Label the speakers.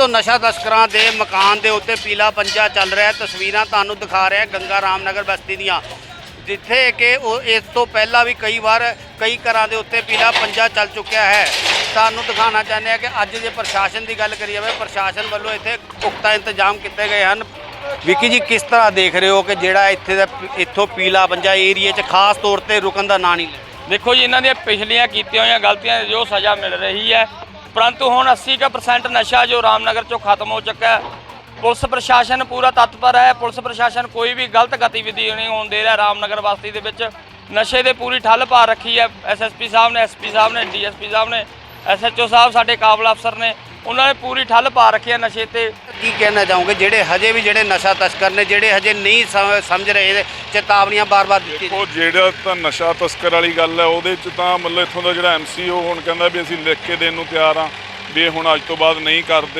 Speaker 1: ਤੋਂ ਨਸ਼ਾ ਤਸਕਰਾਂ ਦੇ ਮਕਾਨ ਦੇ ਉੱਤੇ ਪੀਲਾ ਪੰਜਾ ਚੱਲ ਰਿਹਾ ਹੈ। ਤਸਵੀਰਾਂ ਤੁਹਾਨੂੰ ਦਿਖਾ ਰਿਹਾ ਗੰਗਾ ਰਾਮਨਗਰ ਬਸਤੀ ਦੀਆਂ। ਜਿੱਥੇ ਕਿ ਉਹ ਇਸ ਤੋਂ ਪਹਿਲਾਂ ਵੀ ਕਈ ਵਾਰ ਕਈ ਘਰਾਂ ਦੇ ਉੱਤੇ ਪੀਲਾ ਪੰਜਾ ਚੱਲ ਚੁੱਕਿਆ ਹੈ। ਤੁਹਾਨੂੰ ਦਿਖਾਉਣਾ ਚਾਹੁੰਦੇ ਆ ਕਿ ਅੱਜ ਜੇ ਪ੍ਰਸ਼ਾਸਨ ਦੀ ਗੱਲ ਕਰੀ ਜਾਵੇ, ਪ੍ਰਸ਼ਾਸਨ ਵੱਲੋਂ ਇੱਥੇ ਪੁਖਤਾ ਇੰਤਜ਼ਾਮ ਕੀਤੇ ਗਏ ਹਨ। ਵਿੱਕੀ ਜੀ, ਕਿਸ ਤਰ੍ਹਾਂ ਦੇਖ ਰਹੇ ਹੋ ਕਿ ਜਿਹੜਾ ਇੱਥੇ ਦਾ ਇੱਥੋਂ ਪੀਲਾ ਪੰਜਾ ਏਰੀਏ 'ਚ ਖਾਸ ਤੌਰ ਤੇ ਰੁਕਣ ਦਾ ਨਾਂ ਨਹੀਂ ਲੈ
Speaker 2: ਦੇਖੋ ਜੀ, ਇਹਨਾਂ ਦੀਆਂ ਪਿਛਲੀਆਂ ਕੀਤੀਆਂ ਹੋਈਆਂ ਗਲਤੀਆਂ ਦੀ ਜੋ ਸਜ਼ਾ ਮਿਲ ਰਹੀ ਹੈ ਪਰੰਤੂ ਹੁਣ 80% ਨਸ਼ਾ ਜੋ ਰਾਮਨਗਰ ਚੋਂ ਖਤਮ ਹੋ ਚੁੱਕਾ ਹੈ। ਪੁਲਿਸ ਪ੍ਰਸ਼ਾਸਨ ਪੂਰਾ ਤਤਪਰ ਹੈ। ਪੁਲਿਸ ਪ੍ਰਸ਼ਾਸਨ ਕੋਈ ਵੀ ਗਲਤ ਗਤੀਵਿਧੀ ਨਹੀਂ ਹੋਣ ਦੇ ਰਿਹਾ ਰਾਮਨਗਰ ਵਾਸੀ ਦੇ ਵਿੱਚ। ਨਸ਼ੇ ਦੇ ਪੂਰੀ ਠੱਲ ਪਾ ਰੱਖੀ ਹੈ। ਐਸਐਸਪੀ ਸਾਹਿਬ ਨੇ ਐਸਪੀ ਸਾਹਿਬ ਨੇ ਡੀਐਸਪੀ ਸਾਹਿਬ ਨੇ ਐਸਐਚਓ ਸਾਹਿਬ ਸਾਡੇ ਕਾਬਲ ਅਫਸਰ ਨੇ। ਉਹਨਾਂ ਨੇ ਪੂਰੀ ਠੱਲ ਪਾ ਰੱਖੀ ਹੈ ਨਸ਼ੇ ਤੇ।
Speaker 1: ਕੀ ਕਹਿਣਾ ਚਾਹੋਗੇ? ਜਿਹੜੇ ਹਜੇ ਵੀ ਜਿਹੜੇ ਨਸ਼ਾ ਤਸਕਰ ਨੇ ਜਿਹੜੇ ਹਜੇ ਨਹੀਂ ਸਮ- ਸਮਝ ਰਹੇ ਨੇ, ਚੇਤਾਵਨੀਆਂ ਬਾਰ-ਬਾਰ ਦਿੱਤੀ
Speaker 3: ਉਹ ਜਿਹੜਾ ਤਾਂ ਨਸ਼ਾ ਤਸਕਰ ਵਾਲੀ ਗੱਲ ਹੈ ਉਹਦੇ ਚ ਤਾਂ ਮਤਲਬ ਇੱਥੋਂ ਦਾ ਜਿਹੜਾ ਐਮਸੀ ਉਹ ਹੁਣ ਕਹਿੰਦਾ ਵੀ ਅਸੀਂ ਲਿਖ ਕੇ ਦੇਣ ਨੂੰ ਤਿਆਰ ਆ ਵੀ ਇਹ ਹੁਣ ਅੱਜ ਤੋਂ ਬਾਅਦ ਨਹੀਂ ਕਰਦੇ।